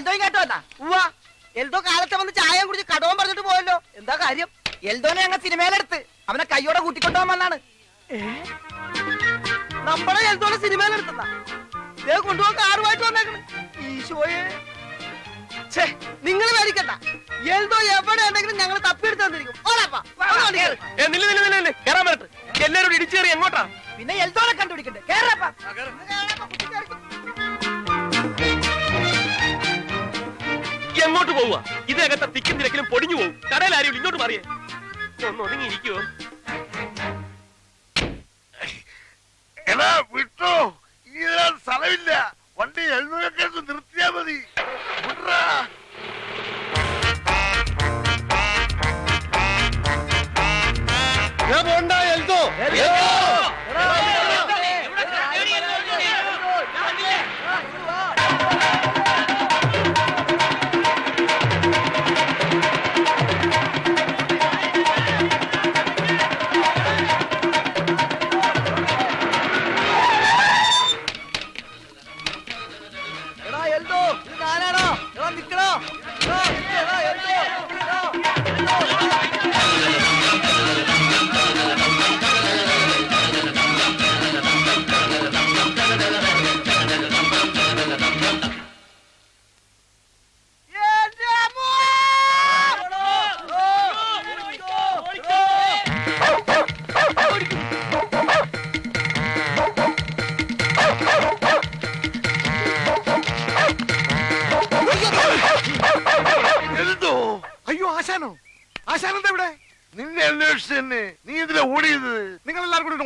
എൽദോ കേട്ടോ എന്നാ ഉവാ എൽദോ കാലത്തെ വന്ന് ചായ കുടിച്ച് കടവും പറഞ്ഞിട്ട് പോയല്ലോ. എന്താ കാര്യം? എൽദോനെ ഞങ്ങൾ സിനിമയിലെടുത്ത്. അവനെ കൈയോടെ കൂട്ടിക്കൊണ്ടോ വന്നാണ്. നമ്മളെ എൽദോനെ സിനിമയിലെടുത്തതാ ഇതേ കൊണ്ടുപോകാൻ കാറുമായിട്ട് വന്നേക്കണ്. ഈശോയെ ഛേ നിങ്ങൾ മേടിക്കണ്ട എൽദോ എവിടെ ഉണ്ടെങ്കിലും ഞങ്ങൾ തപ്പിയെടുത്ത് തന്നിരിക്കും ഓടാപ്പാ, വാ, വണ്ടി കേറ്. ഏ, നില്ല് നില്ല് നില്ല് നില്ല്. കേറാൻ പറ്റട്ടെ എല്ലാരും ഇടിച്ചു എങ്ങോട്ടാ? പിന്നെ എൽദോനെ കണ്ടുപിടിക്കണ്ടേ. കേറപ്പാ കേറിക്കോ. പോവുക. ഇതിനകത്തെ തിക്കും തിരക്കിലും പൊടിഞ്ഞു പോകും കടയിൽ ആരും ഇങ്ങോട്ട് മാറിയേ. ഒന്ന് ഒതുങ്ങിയിരിക്കുവോ? എടാ വിട്ടോ. ഇനി സ്ഥലമില്ല. വണ്ടി എഴുന്നൂറൊക്കെ നിർത്തിയാ മതി. വിട്രാ. എടാ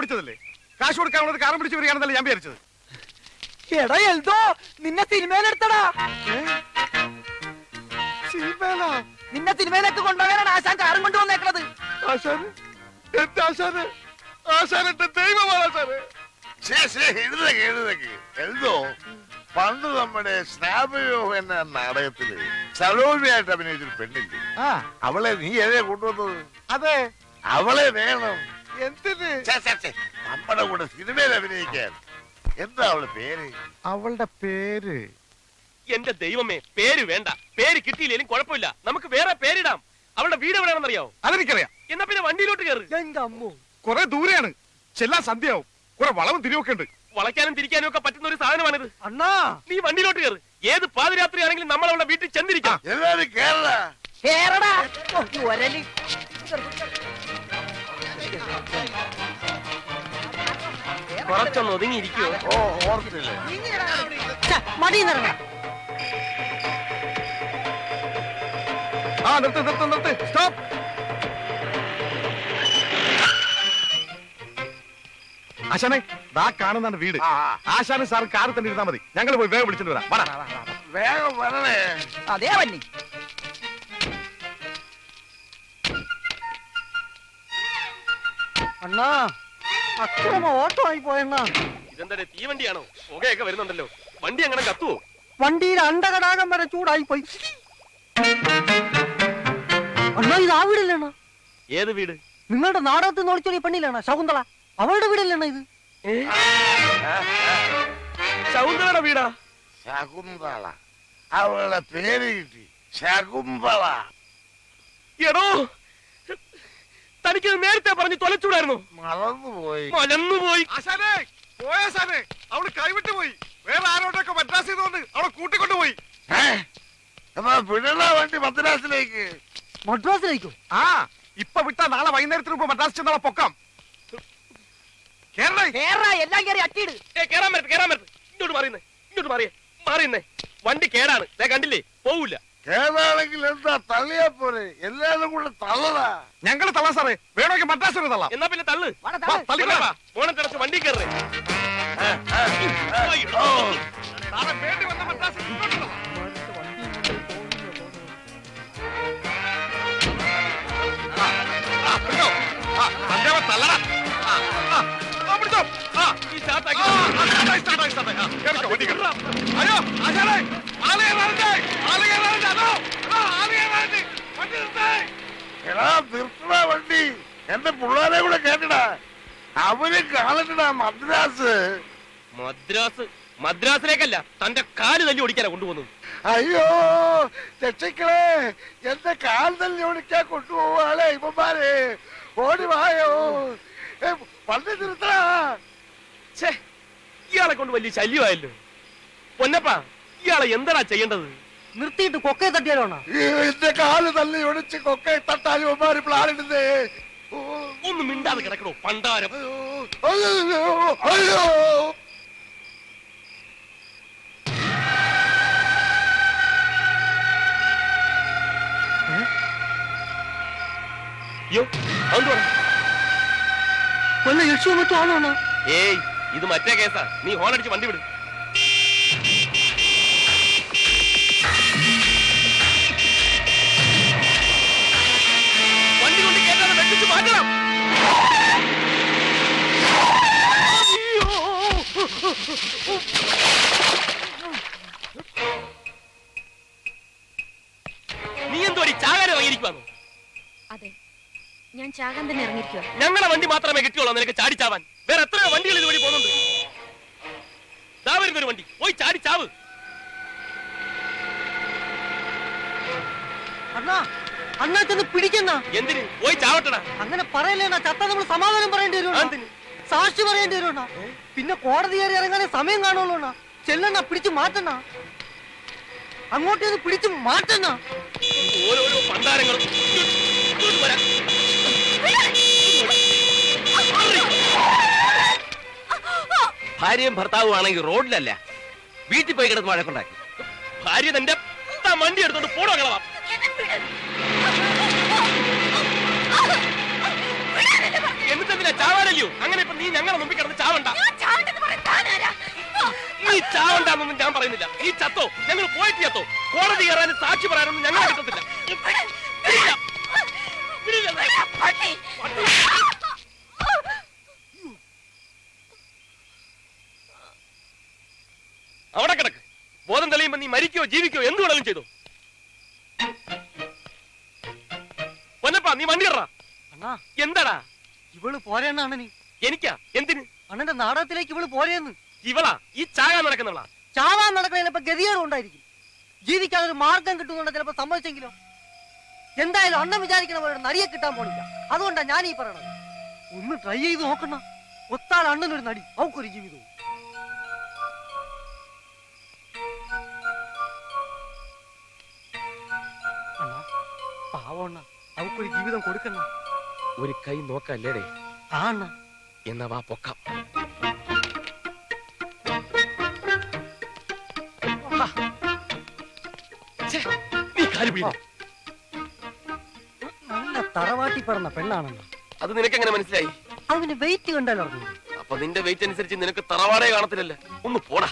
ഓടിച്ചതല്ലേ? കാശ് കൊടുക്കാനുള്ളത് കാറും പിടിച്ച് വരികയാണെന്നല്ലേ ഞാൻ വിചാരിച്ചത്. എടാ എൽദോ നിന്നെ സിനിമയിലെടുത്തടാ. നിന്നെ സിനിമയിലേക്ക് കൊണ്ടുപോകാനാണ് ആശാൻ കാറും കൊണ്ടുവന്നേക്കുന്നത് ആശാന്? എന്റെ ആശാന്? ആശാൻ എന്റെ ദൈവമാണ് ആശാന്. ശേ ശേ എഴുതക്ക് എഴുതക്ക് എന്തോ പണ്ട് നമ്മുടെ സ്നാപയോ എന്ന നാടകത്തിൽ സലോമിയായിട്ട് അഭിനയിച്ചൊരു പെണ്ണില്ലേ? ആ. അവളെ നീ എവിടെ കൊണ്ടുവന്നത്? അതെ. അവളെ വേണം. എന്തിന് നമ്മുടെ കൂടെ സിനിമയിൽ അഭിനയിക്കാൻ. എന്താ അവൾ പേര്? അവളുടെ പേര്? എന്റെ ദൈവമേ പേര് വേണ്ട. പേര് കിട്ടിയില്ലെങ്കിലും കുഴപ്പമില്ല. നമുക്ക് വേറെ പേരിടാം. അവളുടെ വീട് എവിടെയാണെന്നറിയാവോ അതെനിക്കറിയാം. എന്നാ പിന്നെ വണ്ടിയിലോട്ട് കയറി എന്റെ അമ്മോ. കൊറേ ദൂരെയാണ്. ചെല്ലാൻ സന്ധ്യയാവും. കുറെ വളവും തിരിവൊക്കെ ഉണ്ട്. വളയ്ക്കാനും തിരിക്കാനും ഒക്കെ പറ്റുന്ന ഒരു സാധനമാണിത്. അണ്ണാ. നീ വണ്ടിയിലോട്ട് കയറി ഏത് പാതിരാത്രി ആണെങ്കിലും നമ്മൾ അവളുടെ വീട്ടിൽ ചെന്നിരിക്കാം. എല്ലാരും കേരള ഈ ഒരലി. കുറച്ചൊന്ന് ഒതുങ്ങിയിരിക്കോ ഓ ഓർത്തില്ലേ? മടിയിന്നിറങ്ങാ ആ നിർത്ത് നിർത്ത് നിർത്ത്. സ്റ്റോപ്പ്. ആശാനെ ദാ കാണുന്നതാണ് വീട്. ആശാന് സാർ കാറിൽ തന്നെ ഇരുന്നാ മതി. ഞങ്ങൾ പോയി വേഗം വിളിച്ചിട്ട് വരാം. വാടാ. വേഗം വരണേ. അതേ വന്നി. അണ്ണാ അക്രമ ഓട്ടോ ആയി പോയെന്നാ. ഇതെന്താ തീവണ്ടിയാണോ? പുകയൊക്കെ വരുന്നുണ്ടല്ലോ. വണ്ടി അങ്ങനെ കത്തുവോ? വണ്ടിയിൽ അണ്ടകടാകം വരെ ചൂടായി പോയി അണ്ണാ ഇത് ആ വീടല്ലേണ്ണ ഏത് വീട്? നിങ്ങളുടെ നാടകത്തിൽ നിന്ന് ഒളിച്ചൊരു പെണ്ണില്ലേണ്ണ ശകുന്തള അവളുടെ വീടല്ലേണ്ണ ഇത്? ശകുന്തളയുടെ വീടാ? ശകുന്തള. അവളുടെ പേര് കിട്ടി. ശകുന്തള. എടോ തനിക്ക് നേരത്തെ പറഞ്ഞ് തൊലച്ചൂടായിരുന്നു. മറന്നുപോയി. മലന്നുപോയി. ആശാനെ പോയ ആശാനെ. അവൾ കൈവിട്ട് പോയി. വേറെ ആരോടൊക്കെ മദ്രാസ് അവളെ കൂട്ടിക്കൊണ്ടുപോയി. പോയി എന്നാ വണ്ടി മദ്രാസിലേക്ക്. മദ്രാസിലേക്കോ? ആ ഇപ്പൊ വിട്ടാ നാളെ വൈകുന്നേരത്തിന് മുമ്പ് മദ്രാസ് ചെന്നാളെ പൊക്കാം. എല്ലാം കേറി അട്ടിയിട്. ഏ കേറാൻ പറ്റത്ത് കേറാൻ പറ്റത്ത് ഇങ്ങോട്ട് മാറിയുന്നേ ഇങ്ങോട്ട് മാറിയേ. മാറിയുന്നേ. വണ്ടി കേടാണ്. ദേ കണ്ടില്ലേ? പോവില്ല കേരളാണെങ്കിൽ എന്താ തള്ളിയാ പോലെ എല്ലാരും കൂടെ തള്ളടാ. ഞങ്ങൾ തള്ളാം സാറേ. വേണമെങ്കിൽ മദ്രാസ് തള്ളാം. എന്നാ പിന്നെ തള്ളു. തള്ളിക്കോളാം. മോണത്തിടച്ച് വണ്ടി കയറേ തള്ളടാ. പിടിച്ചോ. നിർത്തടാ വണ്ടി. എന്റെ പിള്ളേരെ കൂടെ കേട്ടടാ. അവർ കാണട്ടടാ മദ്രാസ്. മദ്രാസ് മദ്രാസിലേക്കല്ല തന്റെ കാൽ തല്ലി ഓടിക്കാനാ കൊണ്ടുപോകുന്നത്. അയ്യോ രക്ഷിക്കളെ എന്റെ കാൽ തല്ലി ഒളിക്കാൻ കൊണ്ടുപോവാളെ ഇവന്മാരെ. ഓടി വായോ. വണ്ടി നിർത്തടാ. ഛേ ഇയാളെ കൊണ്ട് വലിയ ശല്യമായല്ലോ. പൊന്നപ്പ ഇയാളെ എന്താടാ ചെയ്യേണ്ടത്? നിർത്തിയിട്ട് കൊക്കയെ എന്റെ കാൽ കൊക്കെ പ്ലാനിടുന്നേ. ഓ, ഒന്ന് മിണ്ടാതെ കിടക്കണോ പണ്ടാരം? അയ്യോ അയ്യോ പറ വല്ല ആണോ ഏയ് ഇത് മറ്റേ കേസാ. നീ ഹോൺ അടിച്ച് വണ്ടി വിട്. വണ്ടി കൊണ്ട് കേട്ടാതെ വെട്ടിച്ച് മാറ്റണം. നീ ചാകാൻ തന്നെ ഇറങ്ങിയിരിക്കുക ഞങ്ങളെ വണ്ടി മാത്രമേ കിട്ടിയുള്ളൂ നിനക്ക് ചാടിച്ചാവാൻ വേറെ എത്രയോ വണ്ടികൾ ഇതുവഴി പോകുന്നുണ്ട്. ദാ വരുന്നൊരു വണ്ടി. പോയി ചാടിച്ചാവ് അണ്ണാ അണ്ണാ ചെന്ന് പിടിക്കണ്ണ. എന്തിന്? പോയി ചാവട്ടടാ. അങ്ങനെ പറയല്ലേ അണ്ണാ. ചത്ത നമ്മൾ സമാധാനം പറയേണ്ടി വരും അണ്ണാ. എന്തിന്? സാക്ഷി പറയേണ്ടി വരും അണ്ണാ. പിന്നെ കോടതി കയറി ഇറങ്ങാനേ സമയം കാണുള്ളൂ അണ്ണാ. ചെല്ലണ്ണ പിടിച്ചു മാറ്റണ അങ്ങോട്ടേന്ന് പിടിച്ചു മാറ്റണ ഓരോരോ പണ്ടാരങ്ങളും ഇങ്ങോട്ട് ഇങ്ങോട്ട് വരാൻ. ഭാര്യയും ഭർത്താവും ആണെങ്കിൽ റോഡിലല്ല. വീട്ടിൽ പോയി കിടന്ന് വഴക്കുണ്ടാക്കി. ഭാര്യ തന്റെ വണ്ടി എടുത്തോണ്ട് പോടോ കളവാ? എന്നിട്ടെന്തിനാ ചാവാനല്ലയോ? അങ്ങനെ ഇപ്പൊ നീ ഞങ്ങളെ മുമ്പിൽ കിടന്ന് ചാവണ്ട. നീ ചാവണ്ടെന്നൊന്നും ഞാൻ പറയുന്നില്ല. നീ ചത്തോ? ഞങ്ങൾ പോയിട്ട് ചത്തോ? കോടതി കയറാനും സാക്ഷി പറയാനൊന്നും ഞങ്ങൾ കിട്ടത്തില്ല. മരിക്കോ ജീവിക്കോ എന്ത് വേണമെങ്കിലും ചെയ്തു. പൊന്നപ്പാ നീ വണ്ടി കയറാ അണ്ണാ. എന്താടാ? ഇവൾ പോരേണ്ണ അണ്ണനി. എനിക്കാ? എന്തിന്? അണ്ണന്റെ നാടകത്തിലേക്ക് ഇവൾ പോരേന്ന്. ഇവളാ? ഈ ചാകാൻ നടക്കുന്നവളാ. ചാവാൻ നടക്കുന്നതിനിപ്പോ ഗതികേടും ഉണ്ടായിരിക്കും. ജീവിക്കാൻ ഒരു മാർഗം കിട്ടുന്നുണ്ട് ചിലപ്പോ സമ്മതിച്ചെങ്കിലോ? എന്തായാലും അണ്ണൻ വിചാരിക്കണ പോലെ നടിയെ കിട്ടാൻ പോണില്ല. അതുകൊണ്ടാ ഞാൻ ഈ പറയണത്. ഒന്ന് ട്രൈ ചെയ്ത് നോക്കണ ഒത്താൽ അണ്ണനൊരു നടി. അവക്കൊരു ജീവിതവും. പാവം അണ്ണ. അവക്കൊരു ജീവിതം കൊടുക്കണ്ണ. ഒരു കൈ നോക്കല്ലേടേ? ആ അണ്ണ. എന്നാ വാ പൊക്കാം. നല്ല തറവാട്ടി പറഞ്ഞ പെണ്ണാണെന്ന് അത് നിനക്ക് എങ്ങനെ മനസ്സിലായി? അവന് വെയിറ്റ് കണ്ടാലോ അപ്പൊ നിന്റെ വെയിറ്റ് അനുസരിച്ച് നിനക്ക് തറവാടേ കാണത്തില്ലല്ലേ. ഒന്ന് പോടാ.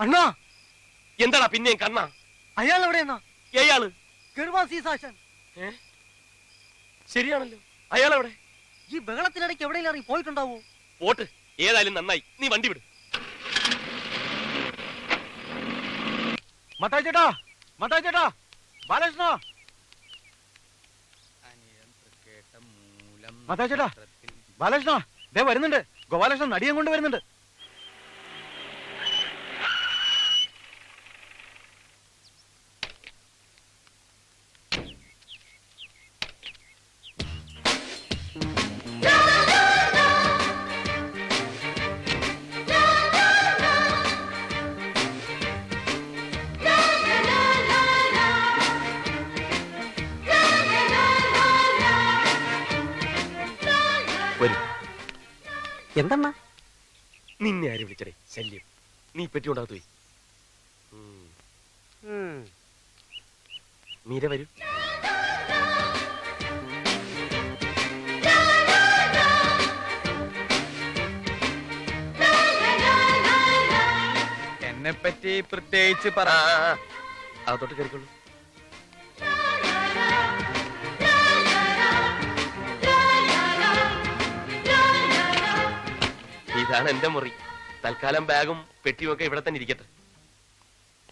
അണ്ണാ. എന്താടാ പിന്നെയും കണ്ണാ? അയാൾ എവിടെയെന്നാ ഏയാൾ? ഗർവാ സീസാശൻ ഏ? ശരിയാണല്ലോ. അയാളെവിടെ? ഈ ബഹളത്തിനിടയ്ക്ക് എവിടെയെങ്കിലും ഇറങ്ങി പോയിട്ടുണ്ടാവോ? പോട്ട്. ഏതായാലും നന്നായി. നീ വണ്ടി വിട്. മത്തായി ചേട്ടാ മത്തായി ചേട്ടാ ബാലകൃഷ്ണ. മത്തായി ചേട്ടാ ബാലകൃഷ്ണ ദേ വരുന്നുണ്ട്. ഗോപാലകൃഷ്ണൻ നടിയും കൊണ്ട് വരുന്നുണ്ട്. എന്തെണ്ണ നിന്നെ ആര് വിളിച്ചടേ? ശല്യം. നീ പെറ്റിയുണ്ടാകത്തു പോയി. മീര വരൂ. എന്നെ പറ്റി പ്രത്യേകിച്ച് പറ. അതോട്ട്. കയറിക്കോളൂ. ഇതാണ് എന്റെ മുറി. തൽക്കാലം ബാഗും പെട്ടിയും ഒക്കെ ഇവിടെ തന്നെ ഇരിക്കട്ടെ.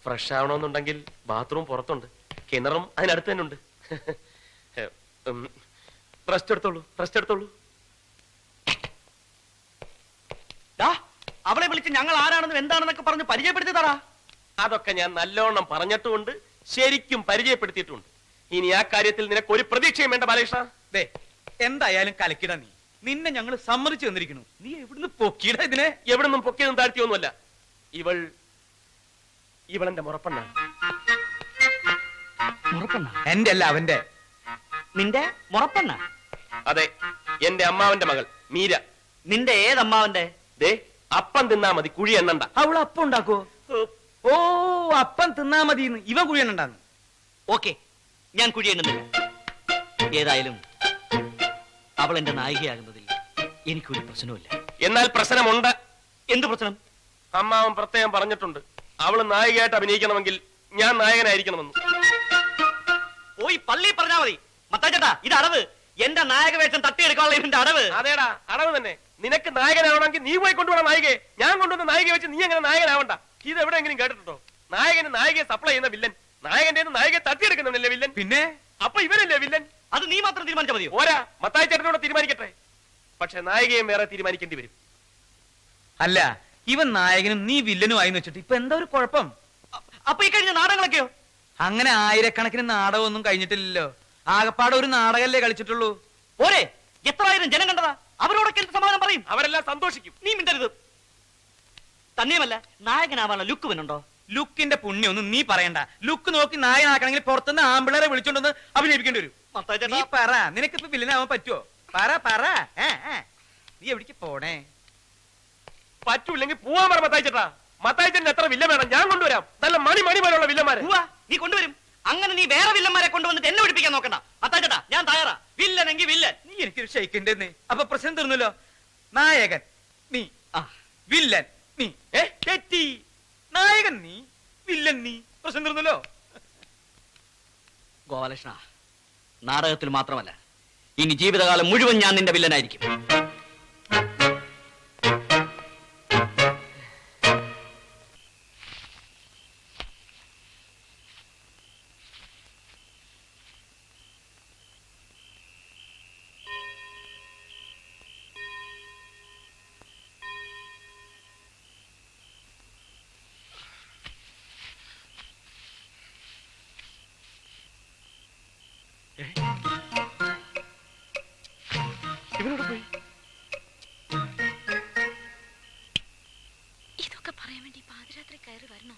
ഫ്രഷ് ആവണമെന്നുണ്ടെങ്കിൽ ബാത്റൂം പുറത്തുണ്ട്. കിണറും അതിനടുത്ത് തന്നെ ഉണ്ട് റെസ്റ്റ് എടുത്തോളൂ റെസ്റ്റ് എടുത്തോളൂ. അവളെ വിളിച്ച് ഞങ്ങൾ ആരാണെന്നും എന്താണെന്നൊക്കെ പറഞ്ഞ് പരിചയപ്പെടുത്തി തറാ അതൊക്കെ ഞാൻ നല്ലോണം പറഞ്ഞിട്ടുമുണ്ട് ശരിക്കും പരിചയപ്പെടുത്തിയിട്ടുണ്ട്. ഇനി ആ കാര്യത്തിൽ നിനക്ക് ഒരു പ്രതീക്ഷയും വേണ്ട ബാലകൃഷ്ണ. ദേ എന്തായാലും കലക്കിട നീ. നിന്നെ ഞങ്ങൾ സമ്മതിച്ചു തന്നിരിക്കുന്നു. നീ എവിടുന്ന് പൊക്കിയിട ഇതിനെ? എവിടുന്നും പൊക്കിയതും താഴ്ത്തിയൊന്നുമല്ല. ഇവൾ ഇവളെന്റെ മുറപ്പെണ്ണ. എന്റെ അല്ല അവന്റെ. നിന്റെ മുറപ്പെണ്ണ? അതെ എന്റെ അമ്മാവന്റെ മകൾ മീര. നിന്റെ ഏതമ്മാവന്റെ? ദേ അപ്പം തിന്നാ മതി കുഴി എണ്ണണ്ട. അവൾ അപ്പം ഉണ്ടാക്കോ? ഓ അപ്പം തിന്നാ മതി ഇവ കുഴി എണ്ണണ്ടാന്ന്. ഓക്കെ ഞാൻ കുഴി എണ്ണുന്നില്ല. ഏതായാലും അവൾ എന്റെ നായികയാകുന്നതിൽ എനിക്കൊരു പ്രശ്നവുമില്ല. എന്നാൽ പ്രശ്നമുണ്ട്. എന്ത് പ്രശ്നം? അമ്മാവൻ പ്രത്യേകം പറഞ്ഞിട്ടുണ്ട്. അവൾ നായികയായിട്ട് അഭിനയിക്കണമെങ്കിൽ ഞാൻ നായകനായിരിക്കണമെന്ന്. പോയി പള്ളി പറഞ്ഞാ മതി. മത്താച്ചേട്ടാ ഇത് അടവ്. എന്റെ നായക വേഷം തട്ടിയെടുക്കാനുള്ള ഇതിന്റെ അടവ്. അതേടാ അടവ് തന്നെ. നിനക്ക് നായകനാവണമെങ്കിൽ നീ പോയി കൊണ്ടുവന്ന നായികയെ. ഞാൻ കൊണ്ടുവന്ന നായികയെ വെച്ച് നീ അങ്ങനെ നായകനാവണ്ട. ഇത് എവിടെയെങ്കിലും കേട്ടിട്ടുണ്ടോ? നായകന് നായികയെ സപ്ലൈ ചെയ്യുന്ന വില്ലൻ നായകന്റെ നായികയെ തട്ടിയെടുക്കുന്നില്ലേ വില്ലൻ പിന്നെ? അപ്പൊ ഇവരല്ലേ വില്ലൻ? അത് നീ മാത്രം തീരുമാനിച്ചാൽ മതിയോ? ഓരാ മത്തായി ചേട്ടനോട് തീരുമാനിക്കട്ടെ. പക്ഷെ നായികയും വേറെ തീരുമാനിക്കേണ്ടി വരും. അല്ല ഇവൻ നായകനും നീ വില്ലനും ആയി വെച്ചിട്ട് ഇപ്പൊ എന്താ ഒരു കുഴപ്പം? അപ്പൊ ഈ കഴിഞ്ഞ നാടകങ്ങളൊക്കെയോ? അങ്ങനെ ആയിരക്കണക്കിന് നാടകമൊന്നും കഴിഞ്ഞിട്ടില്ലല്ലോ. ആകപ്പാടെ ഒരു നാടകല്ലേ കളിച്ചിട്ടുള്ളൂ. പോരെ എത്ര ആയിരം ജനം കണ്ടതാ? അവരോടൊക്കെ എന്ത് സമാധാനം പറയും? അവരെല്ലാം സന്തോഷിക്കും. നീ മിണ്ടരുത്. തന്നെയുമല്ല നായകനാവാനുള്ള ലുക്ക് വന്നുണ്ടോ ലുക്കിന്റെ പുണ്യൊന്നും നീ പറയണ്ട. ലുക്ക് നോക്കി നായനാക്കണമെങ്കിൽ പുറത്തുനിന്ന് ആമ്പിളറെ വിളിച്ചോണ്ടൊന്ന് അഭിനയിപ്പിക്കേണ്ടി വരും. നീ പറ. നിനക്കിപ്പോ വില്ലനാവാൻ പറ്റുമോ പറ പറ. നീ എവിടേക്ക് പോണേ? പറ്റൂല്ലെങ്കിൽ പോവാൻ പറ മത്തായി ചേട്ടാ. മത്തായി എത്ര വേണം ഞാൻ കൊണ്ടുവരാം. നല്ല മണി മണി പോലുള്ള വില്ലന്മാരെ. ഉവ്വ, നീ കൊണ്ടുവരും. അങ്ങനെ നീ വേറെ വില്ലന്മാരെ കൊണ്ടുവന്നിട്ട് എന്നെ പിടിപ്പിക്കാൻ നോക്കണ്ട. മത്താച്ചേട്ടാ ഞാൻ തയ്യാറാ. വില്ലനെങ്കിൽ വില്ലൻ. നീ എനിക്കൊരു ഷെയ്ക്കിന്റെ അപ്പൊ പ്രശ്നം തീർന്നല്ലോ. നായകൻ നീ. ആ, വില്ലൻ നീ. ഏ? തെറ്റി. നായകൻ നീ വില്ലൻ നീ പ്രശ്നം തീർന്നല്ലോ. ഗോപാലകൃഷ്ണ നാടകത്തിൽ മാത്രമല്ല ഇനി ജീവിതകാലം മുഴുവൻ ഞാൻ നിന്റെ വില്ലനായിരിക്കും. പാതിരാത്രി കയറി വരണോ?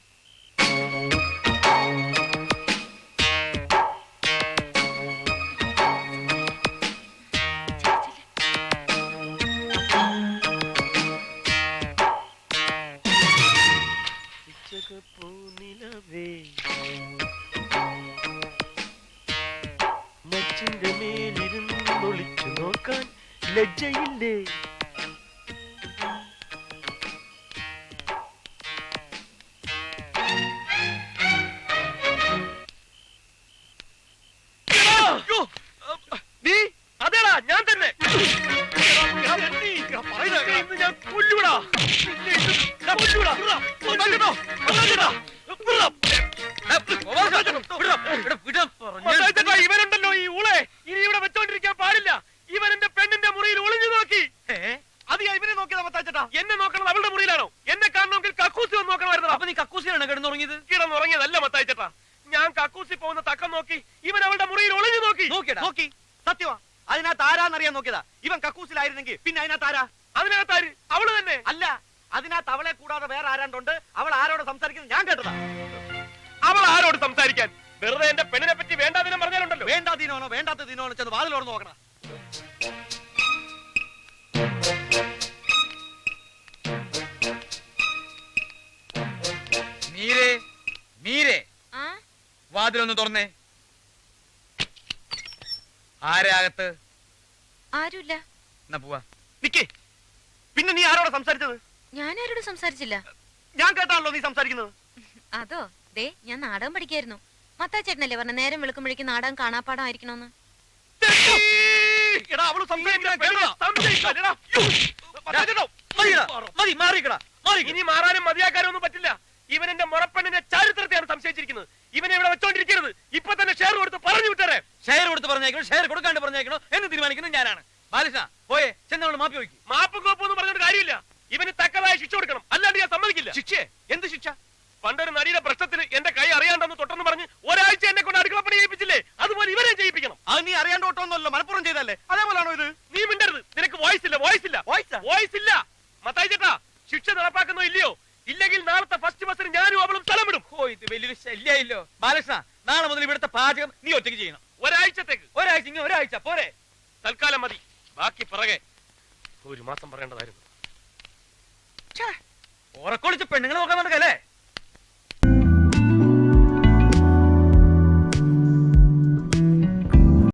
മേലിരുന്ന് ഒളിച്ചു നോക്കാൻ ലജ്ജയില്ലേ? നോക്കിയതാ മത്താച്ചേട്ടാ എന്നെ നോക്കണം അവളുടെ മുറിയിലാണോ? എന്നെ കാണണമെങ്കിൽ കക്കൂസി വന്ന് നോക്കണമായിരുന്നു അപ്പൊ നീ കക്കൂസിലാണ് കിടന്നുറങ്ങിയത്? കിടന്നുറങ്ങിയതല്ല മത്തായിച്ചേട്ടാ. ഞാൻ കക്കൂസി പോകുന്ന തക്കം നോക്കി ഇവൻ അവളുടെ മുറിയിൽ ഒളിഞ്ഞു നോക്കി. നോക്കിയടാ. നോക്കി. സത്യമാ. അതിനകത്ത് ആരാന്നറിയാൻ നോക്കിയതാ. ഇവൻ കക്കൂസിലായിരുന്നെങ്കിൽ പിന്നെ അതിനകത്ത് ആരാ? അതിനകത്താര് അവൾ തന്നെ. അല്ല അതിനകത്ത് അവളെ കൂടാതെ വേറെ ആരാണ്ടുണ്ട്? അവൾ ആരോട് സംസാരിക്കുന്നത് ഞാൻ കേട്ടതാ. അവൾ ആരോട് സംസാരിക്കാൻ? വെറുതെ എന്റെ പെണ്ണിനെ പറ്റി വേണ്ടാതിനം പറഞ്ഞാലുണ്ടല്ലോ. വേണ്ടാ ദിനോനോ വേണ്ടാത്ത ദിനോനോ ചെന്ന് വാതിൽ തുറന്ന് നോക്കണം. വാതിലൊന്ന് തുറന്നേ. ആരാകത്ത് ആരുമില്ല. എന്നാ പോവാ. നിക്കേ. പിന്നെ നീ ആരോട് സംസാരിച്ചത്? ഞാൻ ആരോടും സംസാരിച്ചില്ല. ഞാൻ കേട്ടാണല്ലോ നീ സംസാരിക്കുന്നത്. അതോ? ദേ ഞാൻ നാടകം പഠിക്കായിരുന്നു. മത്താച്ചേട്ടനല്ലേ പറഞ്ഞ നേരം വെളുക്കുമ്പോഴേക്കും നാടകം കാണാപ്പാടം ആയിരിക്കണോന്ന് ഇനി മാറാനും മതിയാക്കാനും ഒന്നും പറ്റില്ല. ഇവൻ എന്റെ മുറപ്പെണ്ണിന്റെ ചരിത്രത്തെയാണ് സംശയിച്ചിരിക്കുന്നത്. ഇവനെ ഇവിടെ വെച്ചോണ്ടിരിക്കരുത്. ഇപ്പൊ തന്നെ ഷെയർ കൊടുത്ത് പറഞ്ഞു വിട്ടേരെ. ഷെയർ കൊടുത്ത് പറഞ്ഞേക്കണോ? ഷെയർ കൊടുക്കാണ്ട് പറഞ്ഞേക്കണോ? എന്ന് തീരുമാനിക്കുന്നത് ഞാനാണ്. ബാലകൃഷ്ണ പോയെ ചെന്നവൾ മാപ്പി വയ്ക്കും. മാപ്പും കോപ്പും ഒന്നും പറഞ്ഞിട്ട് കാര്യമില്ല. ഇവന് തക്കതായ ശിക്ഷ കൊടുക്കണം. അല്ലാണ്ട് ഞാൻ സമ്മതിക്കില്ല. ശിക്ഷ? എന്ത് ശിക്ഷ? പണ്ടൊരു നടിയുടെ പ്രശ്നത്തിന് എന്റെ കൈ അറിയാണ്ടെന്ന് തൊട്ടെന്ന് പറഞ്ഞ് ഒരാഴ്ച എന്നെ കൊണ്ട് അടുക്കള പണി ചെയ്യിപ്പിച്ചില്ലേ? അതുപോലെ ഇവരെ ചെയ്യിപ്പിക്കണം. അത് നീ അറിയാണ്ട് ഓട്ടമൊന്നുമല്ലോ. മലപ്പുറം ചെയ്തല്ലേ അതേപോലാണോ ഇത്? നീ മിണ്ടരുത്. നിനക്ക് വോയിസ് ഇല്ല വോയിസ് ഇല്ല. Voice വോയിസ് ഇല്ല. മത്തായി ചേട്ടാ ശിക്ഷ നടപ്പാക്കുന്നോ ഇല്ലയോ? ഇല്ലെങ്കിൽ നാളത്തെ ഫസ്റ്റ് ബസ്സിന് ഞാനും അവളും സ്ഥലം വിടും ഓ ഇത് വലിയൊരു ശല്യായില്ലോ. ബാലകൃഷ്ണ നാളെ മുതൽ ഇവിടുത്തെ പാചകം നീ ഒറ്റയ്ക്ക് ചെയ്യണം. ഒരാഴ്ചത്തേക്ക്. ഒരാഴ്ച ഇങ്ങനെ ഒരാഴ്ച പോരെ. തൽക്കാലം മതി. ബാക്കി പിറകെ ഒരു മാസം പറയേണ്ടതായിരുന്നു. ഉറക്കൊളിച്ച് പെണ്ണുങ്ങൾ നോക്കാൻ നടക്കല്ലേ?